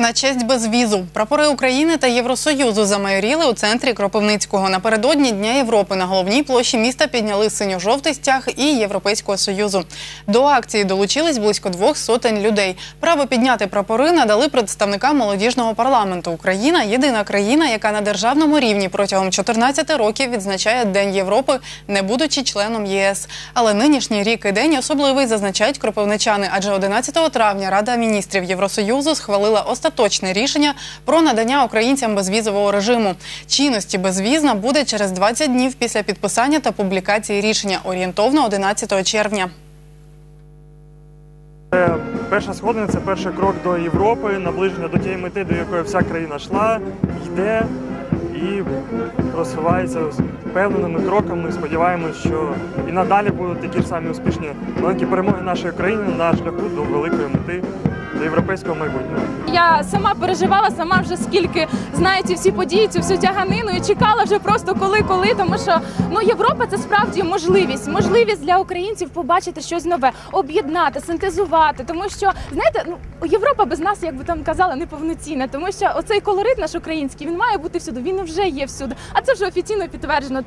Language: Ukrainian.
На честь безвізу прапори України та Євросоюзу замайоріли у центрі Кропивницького. Напередодні Дня Європи на головній площі міста підняли синьо-жовтий стяг і Європейського союзу. До акції долучились близько двох сотень людей. Право підняти прапори надали представникам молодіжного парламенту. Україна єдина країна, яка на державному рівні протягом 14 років відзначає День Європи, не будучи членом ЄС. Але нинішній рік і день особливий зазначають кропивничани, адже 11 травня Рада міністрів Євросоюзу схвалила остаточне рішення про надання українцям безвізового режиму. Чинності безвізна буде через 20 днів після підписання та публікації рішення орієнтовно 11 червня. Це перша сходина, це перший крок до Європи, наближення до тієї мети, до якої вся країна йшла, йде і просувається з впевненими кроками. Сподіваємось, що і надалі будуть такі ж самі успішні маленькі перемоги нашої країни на шляху до великої мети, до європейського майбутнього. Я сама переживала, сама вже скільки знаю ці всі події, цю всю тяганину і чекала вже просто коли-коли, тому що ну Європа це справді можливість, можливість для українців побачити щось нове, об'єднати, синтезувати. Тому що знаєте, ну Європа без нас, як би там казали, неповноцінна, тому що оцей колорит наш український він має бути всюди. Він вже є всюди, а це вже офіційно підтверджено.